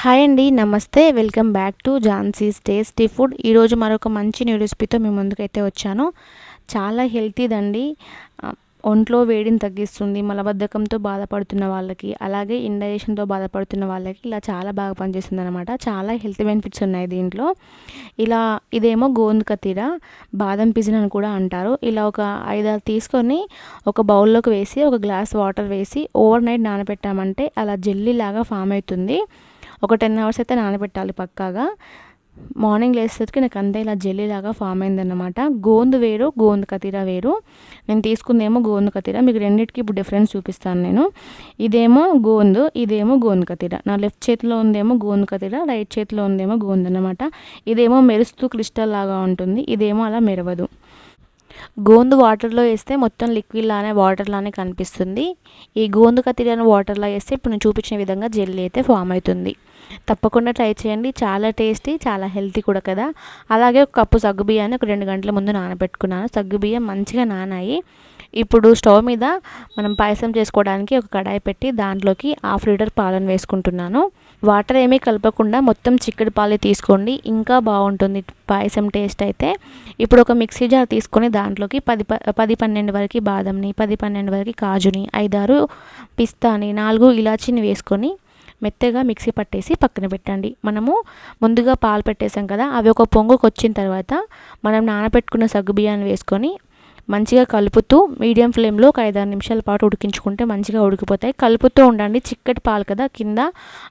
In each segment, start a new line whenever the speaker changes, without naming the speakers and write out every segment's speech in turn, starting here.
Hi అండి నమస్తే. Welcome back to Jhansi's tasty food. ఈరోజు మరొక మంచి న్యూ రెసిపీతో మీ ముందుకైతే వచ్చాను. చాలా హెల్తీదండి. ఒంట్లో వేడిని తగ్గిస్తుంది మలబద్ధకంతో బాధపడుతున్న వాళ్ళకి అలాగే ఇండైజెషన్తో బాధపడుతున్న వాళ్ళకి ఇలా చాలా బాగా పనిచేస్తుంది అనమాట చాలా హెల్త్ బెనిఫిట్స్ ఉన్నాయి దీంట్లో. ఇలా ఇదేమో గోందుకతీర బాదం పిజిన్ అని కూడా అంటారు. ఇలా ఒక ఐదారు తీసుకొని ఒక బౌల్లోకి వేసి ఒక గ్లాస్ వాటర్ వేసి ఓవర్ నైట్ నానబెట్టామంటే అలా జెల్లీ లాగా ఫామ్ అవుతుంది. ఒక టెన్ అవర్స్ అయితే నానబెట్టాలి పక్కాగా. మార్నింగ్ లేసేసరికి నాకు అంతా ఇలా జెల్లీ లాగా ఫామ్ అయిందన్నమాట. గోందు వేరు గోందు కతీర వేరు. నేను తీసుకుందేమో గోందు కతీర. మీకు రెండింటికి ఇప్పుడు డిఫరెన్స్ చూపిస్తాను నేను. ఇదేమో గోందు ఇదేమో గోందు కతీర. నా లెఫ్ట్ చేతిలో ఉందేమో గోందు కతీర రైట్ చేతిలో ఉందేమో గోందు అనమాట ఇదేమో మెరుస్తూ క్రిస్టల్ లాగా ఉంటుంది. ఇదేమో అలా మెరవదు. గోందు వాటర్లో వేస్తే మొత్తం లిక్విడ్ లానే వాటర్ లానే కనిపిస్తుంది. ఈ గోందు కత్తిరిని వాటర్లో వేస్తే ఇప్పుడు నేను చూపించిన విధంగా జెల్లీ అయితే ఫామ్ అవుతుంది. తప్పకుండా ట్రై చేయండి. చాలా టేస్టీ చాలా హెల్తీ కూడా కదా. అలాగే ఒక కప్పు సగ్గుబియ్యాన్ని ఒక రెండు గంటల ముందు నానబెట్టుకున్నాను. సగ్గుబియ్యం మంచిగా నానాయి. ఇప్పుడు స్టవ్ మీద మనం పాయసం చేసుకోవడానికి ఒక కడాయి పెట్టి దాంట్లోకి హాఫ్ లీటర్ పాలను వేసుకుంటున్నాను. వాటర్ ఏమీ కలపకుండా మొత్తం చిక్కడి పాలు తీసుకోండి. ఇంకా బాగుంటుంది పాయసం టేస్ట్ అయితే. ఇప్పుడు ఒక మిక్సీ జార్ తీసుకొని దాంట్లోకి పది పది పన్నెండు వరకు బాదంని పది పన్నెండు వరకు కాజుని ఐదారు పిస్తాని నాలుగు ఇలాచీని వేసుకొని మెత్తగా మిక్సీ పట్టేసి పక్కన పెట్టండి. మనము ముందుగా పాలు పెట్టేసాం కదా అవి ఒక పొంగుకు వచ్చిన తర్వాత మనం నానబెట్టుకున్న సగ్గు బియ్యాన్ని వేసుకొని మంచిగా కలుపుతూ మీడియం ఫ్లేమ్లో ఒక ఐదారు నిమిషాల పాటు ఉడికించుకుంటే మంచిగా ఉడికిపోతాయి. కలుపుతూ ఉండండి చిక్కటి పాలు కదా కింద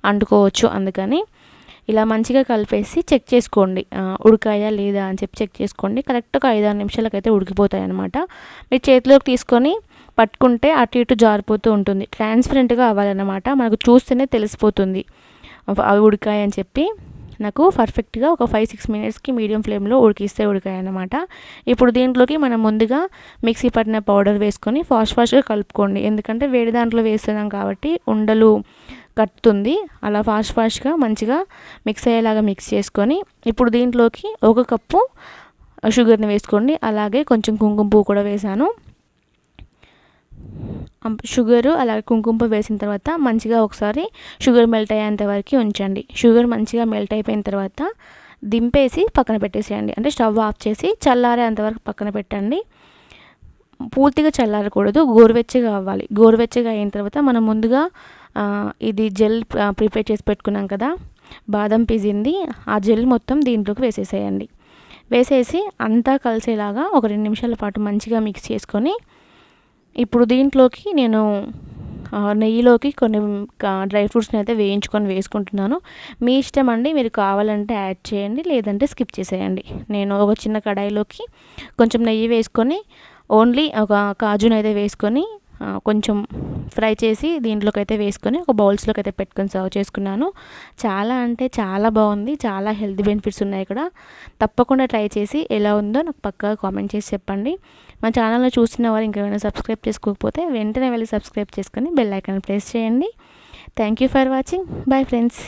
అండుకోవచ్చు అందుకని. ఇలా మంచిగా కలిపేసి చెక్ చేసుకోండి. ఉడకాయా లేదా అని చెప్పి చెక్ చేసుకోండి. కరెక్ట్గా ఐదారు నిమిషాలకైతే ఉడికిపోతాయి అనమాట మీరు చేతిలోకి తీసుకొని పట్టుకుంటే అటు ఇటు జారిపోతూ ఉంటుంది. ట్రాన్స్పరెంట్గా అవ్వాలన్నమాట. మనకు చూస్తేనే తెలిసిపోతుంది. అవి ఉడికాయి అని చెప్పి నాకు పర్ఫెక్ట్గా ఒక ఫైవ్ సిక్స్ మినిట్స్కి మీడియం ఫ్లేమ్లో ఉడికిస్తే ఉడికాయి అనమాట ఇప్పుడు దీంట్లోకి మనం ముందుగా మిక్సీ పట్టిన పౌడర్ వేసుకొని ఫాస్ట్ ఫాస్ట్గా కలుపుకోండి. ఎందుకంటే వేడి దాంట్లో వేస్తున్నాం కాబట్టి ఉండలు కట్టుతుంది. అలా ఫాస్ట్ ఫాస్ట్గా మంచిగా మిక్స్ అయ్యేలాగా మిక్స్ చేసుకొని ఇప్పుడు దీంట్లోకి ఒక కప్పు షుగర్ని వేసుకోండి. అలాగే కొంచెం కుంకుమ పువ్వు కూడా వేసాను షుగరు అలాగే కుంకుమ వేసిన తర్వాత మంచిగా ఒకసారి షుగర్ మెల్ట్ అయ్యేంత వరకు ఉంచండి. షుగర్ మంచిగా మెల్ట్ అయిపోయిన తర్వాత దింపేసి పక్కన పెట్టేసేయండి. అంటే స్టవ్ ఆఫ్ చేసి చల్లారేంతవరకు పక్కన పెట్టండి. పూర్తిగా చల్లారకూడదు. గోరువెచ్చగా అవ్వాలి గోరువెచ్చగా అయిన తర్వాత మనం ముందుగా ఇది జెల్ ప్రిపేర్ చేసి పెట్టుకున్నాం కదా బాదం పిజింది ఆ జెల్ మొత్తం దీంట్లోకి వేసేసేయండి. వేసేసి అంతా కలిసేలాగా ఒక రెండు నిమిషాల పాటు మంచిగా మిక్స్ చేసుకొని ఇప్పుడు దీంట్లోకి నేను నెయ్యిలోకి కొన్ని డ్రై ఫ్రూట్స్ని అయితే వేయించుకొని వేసుకుంటున్నాను. మీ ఇష్టం అండి మీరు కావాలంటే యాడ్ చేయండి లేదంటే స్కిప్ చేసేయండి. నేను ఒక చిన్న కడాయిలోకి కొంచెం నెయ్యి వేసుకొని ఓన్లీ ఒక కాజుని అయితే వేసుకొని కొంచెం ఫ్రై చేసి దీంట్లోకి అయితే వేసుకొని ఒక బౌల్స్లోకి అయితే పెట్టుకొని సర్వ్ చేసుకున్నాను. చాలా అంటే చాలా బాగుంది. చాలా హెల్త్ బెనిఫిట్స్ ఉన్నాయి ఇక్కడ. తప్పకుండా ట్రై చేసి ఎలా ఉందో నాకు పక్కా కామెంట్ చేసి చెప్పండి. మా ఛానల్లో చూస్తున్న వారు ఇంకేమైనా సబ్స్క్రైబ్ చేసుకోకపోతే వెంటనే వెళ్ళి సబ్స్క్రైబ్ చేసుకొని బెల్ ఐకాన్ ప్రెస్ చేయండి. Thank you for watching. Bye friends.